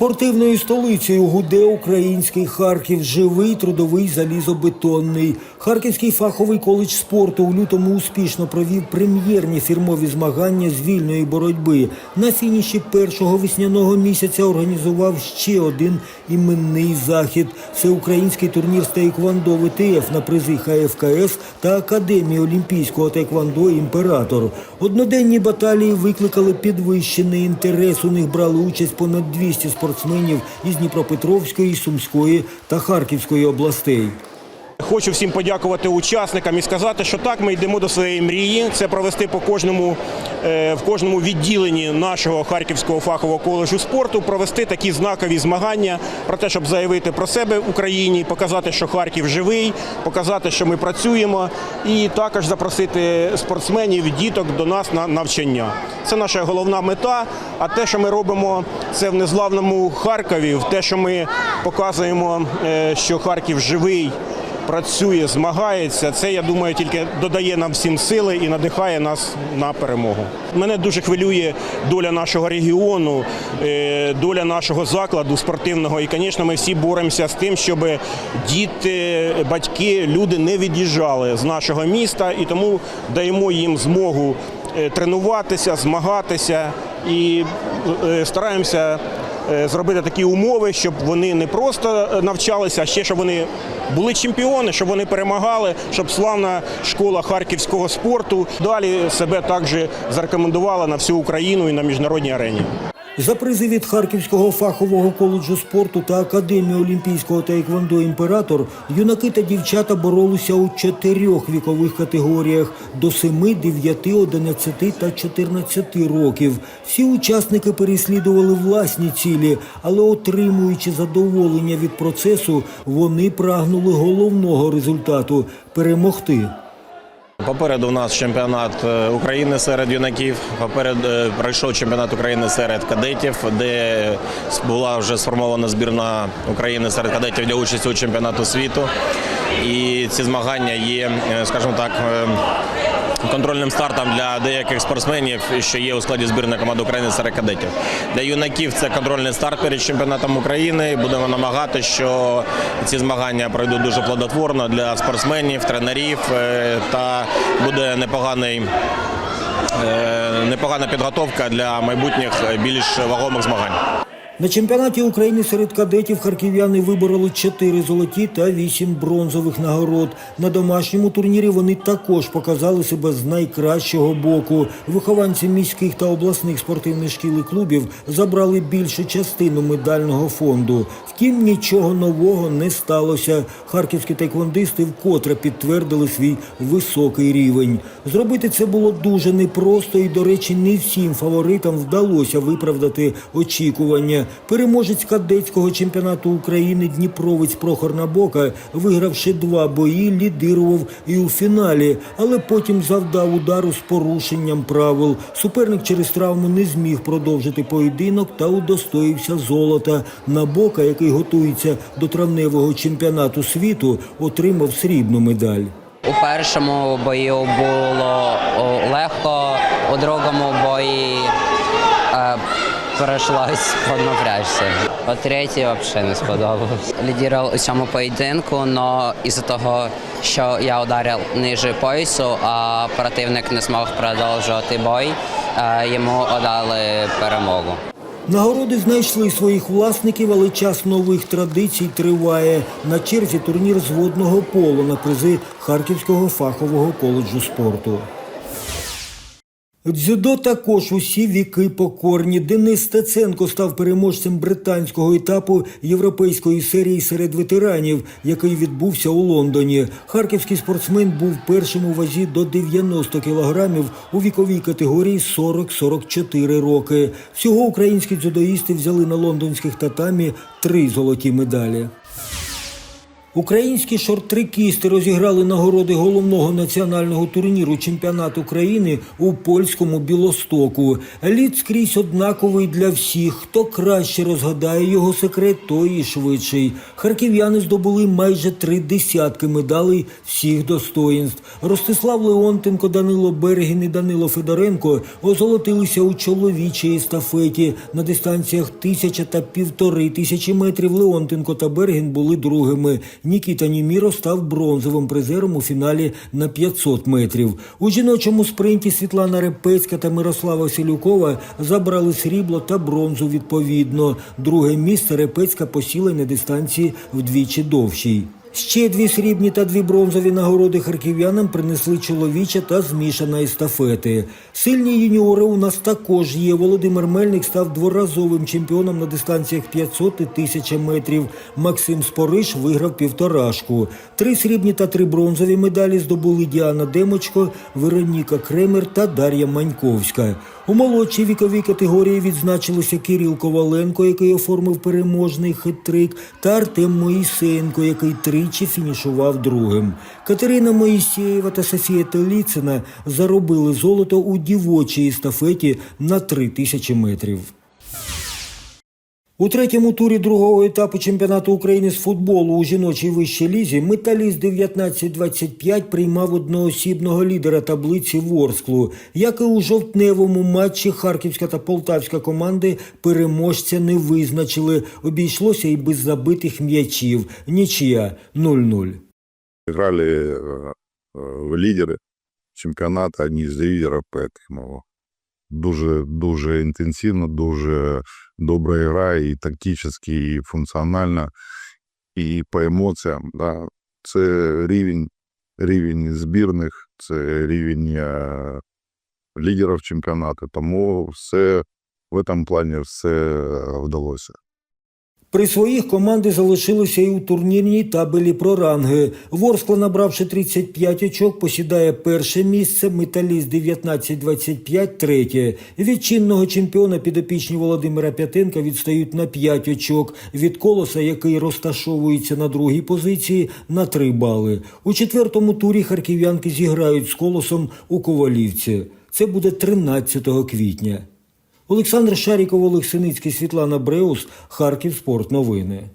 Спортивною столицею гуде український Харків, живий трудовий залізобетонний. Харківський фаховий коледж спорту у лютому успішно провів прем'єрні фірмові змагання з вільної боротьби. На фініші першого весняного місяця організував ще один іменний захід. Всеукраїнський турнір з тейквондо ВТФ на призи ХФКС та Академії Олімпійського тейквондо Імператор. Одноденні баталії викликали підвищений інтерес. У них брали участь понад 200 спортсменів із Дніпропетровської, Сумської та Харківської областей. Хочу всім подякувати учасникам і сказати, що так ми йдемо до своєї мрії. Це провести по кожному е, в кожному відділенні нашого харківського фахового коледжу спорту, провести такі знакові змагання про те, щоб заявити про себе в Україні, показати, що Харків живий, показати, що ми працюємо, і також запросити спортсменів, діток до нас на навчання. Це наша головна мета. А те, що ми робимо, це в незламному Харкові, в те, що ми показуємо, е, що Харків живий працює, змагається. Це я думаю, тільки додає нам всім сили і надихає нас на перемогу. Мене дуже хвилює доля нашого регіону, е, доля нашого закладу спортивного. І, звісно, ми всі боремося з тим, щоб діти, батьки, люди не від'їжджали з нашого міста, і тому даємо їм змогу е, тренуватися, змагатися і е, стараємося зробити такі умови, щоб вони не просто е, навчалися, а ще щоб вони були чемпіони, щоб вони перемагали, щоб славна школа харківського спорту далі себе також зарекомендувала на всю Україну і на міжнародній арені. За призи від Харківського фахового коледжу спорту та Академії Олімпійського тейквондо Імператор юнаки та дівчата боролися у чотирьох вікових категоріях до 7, 9, 11 та 14 років. Всі учасники переслідували власні цілі, але отримуючи задоволення від процесу, вони прагнули головного результату перемогти. Попереду у нас чемпіонат е, України серед юнаків. Попереду е, пройшов чемпіонат України серед кадетів, де була вже сформована збірна України серед кадетів для участі у чемпіонату світу. І ці змагання є, е, скажімо так. Контрольним стартом для деяких спортсменів, що є у складі збірної команди України серед кадетів. Для юнаків це контрольний старт перед чемпіонатом України. Будемо намагати, що ці змагання пройдуть дуже плодотворно для спортсменів, тренерів е, та буде непоганий. е, Непогана підготовка для майбутніх е, більш вагомих змагань. На чемпіонаті України серед кадетів харків'яни вибороли 4 золоті та 8 бронзових нагород. На домашньому турнірі вони також показали себе з найкращого боку. Вихованці міських та обласних спортивних шкіл і клубів забрали більшу частину медального фонду. Втім, нічого нового не сталося. Харківські тайквондисти вкотре підтвердили свій високий рівень. Зробити це було дуже непросто і, до речі, не всім фаворитам вдалося виправдати очікування. Переможець кадетського чемпіонату України Дніпровець Прохор Набока, вигравши два бої, лідирував і у фіналі, але потім завдав удару з порушенням правил. Суперник через травму не зміг продовжити поєдинок та удостоївся золота. Набока, який готується до травневого чемпіонату світу, отримав срібну медаль. У першому бою було легко, у другому бої е, прийшлось поднапрячься. У третій взагалі не сподобалось. Лідірував у цьому поєдинку, але із-за того, що я ударив ниже поясу, а противник не змог продовжувати бой, е, йому дали перемогу. Нагороди знайшли своїх власників, але час нових традицій триває. На черзі турнір з водного полу на призи Харківського фахового коледжу спорту. Дзюдо також усі віки покорні. Денис Стеценко став переможцем британського етапу європейської серії серед ветеранів, який відбувся у Лондоні. Харківський спортсмен був першим у вазі до 90 кілограмів у віковій категорії 40-44 роки. Всього українські дзюдоїсти взяли на лондонських татамі три золоті медалі. Українські шорт-трекісти розіграли нагороди головного національного турніру чемпіонату країни у польському Білостоку. Лід скрізь однаковий для всіх. Хто краще розгадає його секрет, той і швидший. Харків'яни здобули майже три десятки медалей всіх достоїнств. Ростислав Леонтенко, Данило Берегін і Данило Федоренко озолотилися у чоловічій естафеті на дистанціях тисяча та півтори тисячі метрів. Леонтенко та Берегін були другими. Нікіта Німіро став бронзовим призером у фіналі на 500 метрів. У жіночому спринті Світлана Репецька та Мирослава Селюкова забрали срібло та бронзу відповідно. Друге місце Репецька посіла на дистанції вдвічі довшій. Ще дві срібні та дві бронзові нагороди харків'янам принесли чоловіча та змішана естафети. Сильні юніори у нас також є. Володимир Мельник став дворазовим чемпіоном на дистанціях 500 і 1000 метрів. Максим Спориш виграв півторашку. Три срібні та три бронзові медалі здобули Діана Демочко, Вероніка Кремер та Дар'я Маньковська. У молодшій віковій категорії відзначилися Кирил Коваленко, який оформив переможний хитрик, та Артем Моїсеєнко, який тричі фінішував другим. Катерина Моїсєєва та Софія Теліцина заробили золото у дівочій естафеті на 3000 метрів. У третьому турі другого етапу чемпіонату України з футболу у жіночій вищій лізі металіст 19-25 приймав одноосібного лідера таблиці Ворсклу. Як і у жовтневому матчі Харківська та Полтавська команди переможця не визначили. Обійшлося і без забитих м'ячів. Нічия 0-0. играли э, э, в лидеры чемпіонату, одні з лідерів, поэтому дуже, дуже інтенсивно, дуже добра гра і тактично, і функціонально, і по емоціям. Да. Це рівень, рівень збірних, це рівень а, лідерів чемпіонату, тому все в цьому плані все вдалося. При своїх команди залишилися і у турнірній табелі про ранги. Ворскла, набравши 35 очок, посідає перше місце, металіст 19-25 – третє. Від чинного чемпіона підопічні Володимира П'ятенка відстають на 5 очок. Від колоса, який розташовується на другій позиції, на 3 бали. У четвертому турі харків'янки зіграють з колосом у Ковалівці. Це буде 13 квітня. Олександр Шаріков, Олег Синицький, Світлана Бреус, Харків Спорт Новини.